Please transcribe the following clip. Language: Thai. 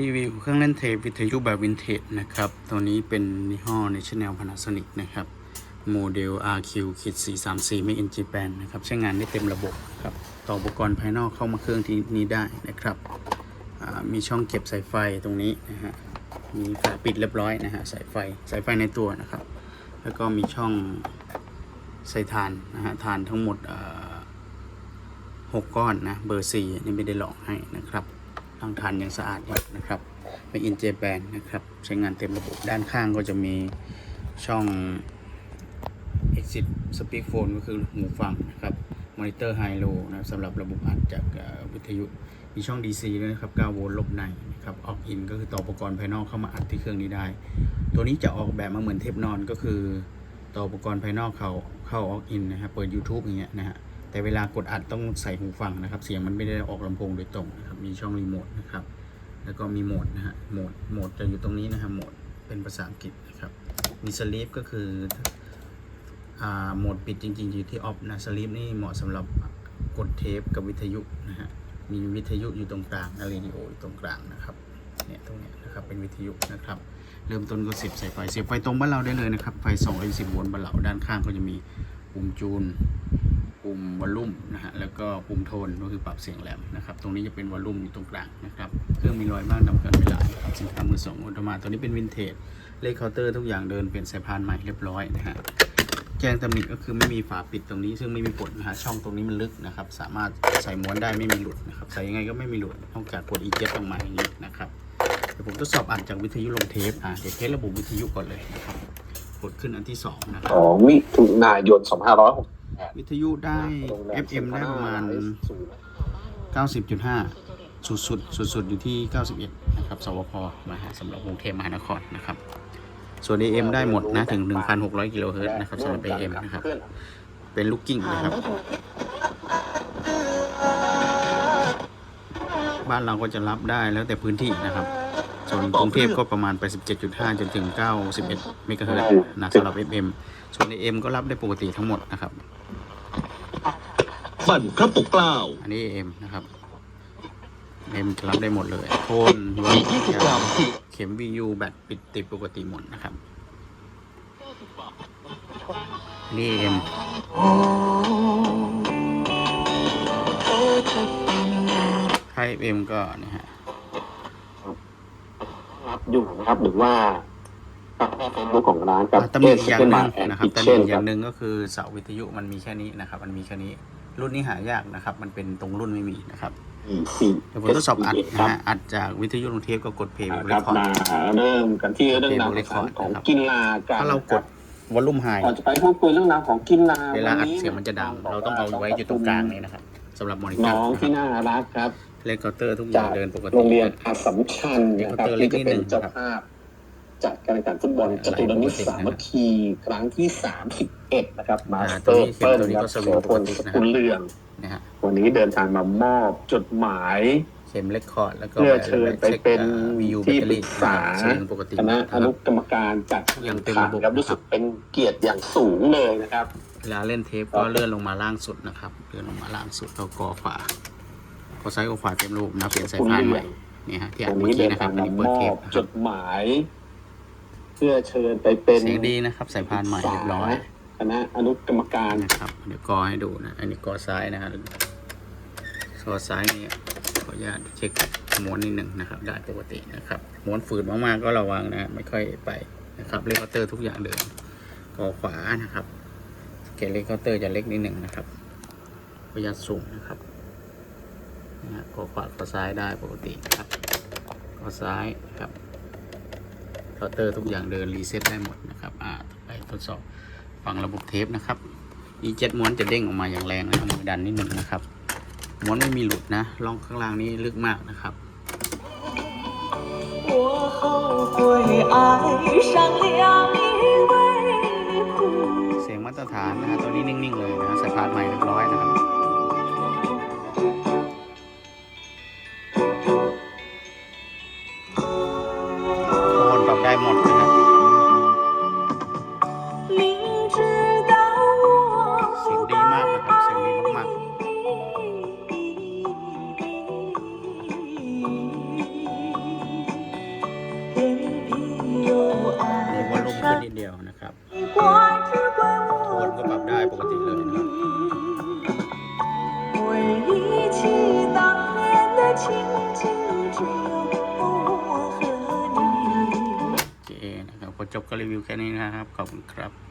รีวิวเครื่องเล่นเทปวิทยุแบบวินเทจนะครับ ตัวนี้เป็นยี่ห้อ National Panasonic นะครับ โมเดล RQ คิด434 Made in Japan นะครับ ใช้งานได้เต็มระบบครับ ต่ออุปกรณ์ภายนอกเข้ามาเครื่องที่นี้ได้นะครับ มีช่องเก็บสายไฟตรงนี้นะฮะ มีฝาปิดเรียบร้อยนะฮะ สายไฟ สายไฟในตัวนะครับ แล้วก็มีช่องใส่ทานนะฮะทานทั้งหมดเอ่อหกก้อนนะ เบอร์สี่นี่ไม่ได้หลอกให้นะครับ ทางทานยังสะอาดอยู่นะครับเป็นอินเจแปนนะครับ ใช้งานเต็มระบบด้านข้างก็จะมีช่อง exit speakerphone ก็คือหูฟังนะครับมอนิเตอร์ไฮโลนะครับสำหรับระบบอัดจากวิทยุมีช่อง DC ด้วยนะครับ 9 โวลต์ลบในนะครับออกอินก็คือต่ออุปกรณ์ภายนอกเข้ามาอัดที่เครื่องนี้ได้ ตัวนี้จะออกแบบมาเหมือนเทปนอนก็คือ ต่ออุปกรณ์ภายนอกเขาเข้าออกอินนะครับเปิด YouTube อย่างเงี้ยนะฮะ แต่เวลากดอัดต้องใส่หูฟังนะครับ เสียงมันไม่ได้ออกลำโพงโดยตรงนะครับมีช่องรีโมทนะครับ แล้วก็มีโหมดนะฮะโหมดโหมดจะอยู่ตรงนี้นะฮะโหมดเป็นภาษาอังกฤษนะครับมีสลีปก็คืออโหมดปิดจริงๆอยู่ที่ออฟนะสลีปนี่เหมาะสำหรับกดเทปกับวิทยุนะฮะมีวิทยุอยู่ตรงกลางนะเรดิโออยู่ตรงกลางนะครับเนี่ยตรงเนี้ยนะครับเป็นวิทยุนะครับเริ่มต้นก็เสียบสายไฟเสียบไฟตรงบ้านเราได้เลยนะครับไฟ210โวลต์บ้านเราด้านข้างก็จะมีปุ่มจูน ปุ่มวอลลุ่มนะฮะแล้วก็ปุ่มโทนก็คือปรับเสียงแหลมนะครับ ตรงนี้จะเป็นวอลลุ่มอยู่ตรงกลางนะครับเครื่องมีรอยบ้างดำกันเวลานะครับสินค้ามือสองออโตมาตัวนี้เป็นวินเทจเลขเคาน์เตอร์ทุกอย่างเดินเปลี่ยนสายพานใหม่เรียบร้อยนะฮะแจ้งตำหนิก็คือไม่มีฝาปิดตรงนี้ซึ่งไม่มีกดนะฮะช่องตรงนี้มันลึกนะครับ สามารถใส่ม้วนได้ไม่มีหลุดนะครับใส่ยังไงก็ไม่มีหลุดนอกจากกดอีเจ็ตลงมาอย่างนี้นะครับเดี๋ยวผมทดสอบอัดจากวิทยุลงเทปอ่าเดี๋ยวเทสระบบวิทยุก่อนเลยนะครับกดขึ้นอันที่สองนะครับของมิถุนายน2 5 6 วิทยุได้ FM ได้ประมาณ 90.5 สุดสุดสุดสุดๆอยู่ที่ 91 นะครับ สวพมาฮะสำหรับกรุงเทพมหานครนะครับ ส่วน AM ได้หมดนะ ถึง 1,600 กิโลเฮิรตซ์นะครับสำหรับ AM นะครับ เป็นลูกกิ้งนะครับ บ้านเราก็จะรับได้แล้วแต่พื้นที่นะครับส่วนกรุงเทพก็ประมาณ87.5 จนถึง 91เมกะเฮิรตซ์นะสำหรับ FM ส่วน AM ก็รับได้ปกติทั้งหมดนะครับ ฝันพระปกเกล้า อันนี้ AM นะครับ AM จะรับได้หมดเลย โทนลดอีก20กรัมเข็ม VU แบตปิดติดปกติหมดนะครับอันนี่ AM ถ้า FM ก็นะฮะ รับอยู่นะครับหรือว่า เฟซบุ๊กของร้านกับตำหนิอีกอย่างหนึ่งมาแอนนะครับคิตำหเช่นินอีกอครัย่าบงหนึ่งก็คือเสาวิทยุมันมีแค่นี้นะครับ มันมีแค่นี้รุ่นนี้หายากนะครับ มันเป็นตรงรุ่นไม่มีนะครับสี่เดี๋ยวผมทดสอบอัดครันะบฮะอัดจากวิทยุลงเทปก็กดเพลย์บุคเรรับคคอร์ดมาเริ่มกันที่เรื่องราว Table Record ของนะครับกีฬากันถ้าเรากดวอลลุ่มไฮก่อนจะไปพูดคุยเรื่องราวของกีฬาเวลาอัดนนี้เสียงมันจะดัง เราต้องเอาไว้อยู่ตรงกลางนี้นะครับสำหรับมอนิเตอน้ร์องนะคที่รับน่ารักครับเลขเคาน์เตอร์ทุกอย่าจางกเดินปกติโรงเรียนอัสสัมชัญนะครับเล็ที่กๆนิดนึจะเป็นงเจ้าภาพ จัดการแข่งขันฟุตบอลจตุรมิตรสามัคคีครั้งที่31นะครับมาอ่าสตัเตวอนี้ร์เข็มเปิ้ลตัวคนี้รับก็สวิงปกตินะครับโสพลสกุลเรืองนะฮะวันนี้เดินทางมามอบจดหมายเข็มเลคคอร์ดแล้วก็เพื่อเชิญไปเป็นวิวแบที่ตเตอปรึรี่กษาเสียงปกติคณะนะคอรับนุกรรมการจัดอย่างเต็มขัระบบครับรู้สึกเป็นเกียรติอย่างสูงเลยนะครับเวลาเล่นเทปก็เลื่อนลงมาล่างสุดนะครับเลื่อนลงมาล่างสุดแล้วก็ขวาก็ซ้ายกับขวาเต็มระบบนะเปลี่ยนสายพานใหม่นี่ฮะที่อัวัดนเมื่อนี้กี้เดินนะครัทาบงอันมานี้มเปิดอเทปบนะคจรับดหมาย เพื่อเชิญไปเป็นเสียงดีนะครับสายพานใหม่เรียบร้อยคณะอนุกรรมการนะครับเดี๋ยวกอให้ดูนะ อันนี้กอซ้ายนะครับกอซ้ายนี่ขออนุญาตเช็คม้วนนิดหนึ่งนะครับ ได้ปกตินะครับม้วนฝืดมากๆก็ระวังนะไม่ค่อยไปนะครับเลคเคาน์เตอร์ทุกอย่างเดิมกอขวานะครับเกจเลคเคาน์เตอร์จะเล็กนิดหนึ่งนะครับขออนุญาตสูงนะครับนะฮะกอขวากอซ้ายได้ปกติครับกอซ้ายครับ เราเตอร์ทุกอย่างเดินรีเซ็ตได้หมดนะครับอ่าไปทดสอบฝั่งระบบเทปนะครับอีเจ็ดม้วนจะเด้งออกมาอย่างแรงนะคมือดันนิดหนึ่งนะครับม้วนไม่มีหลุดนะล่องข้างล่างนี้ลึกมากนะครับเสียงมาตรฐานนะฮะตัวนี้นิ่งๆเลยนะสายพานใหม่เรียบร้อยนะครับ เดียวนะครับโทนก็ปรับได้ปกติเลยนะครับโอเคนะครับพอจบการรีวิวแค่นี้นะครับ ขอบคุณครับ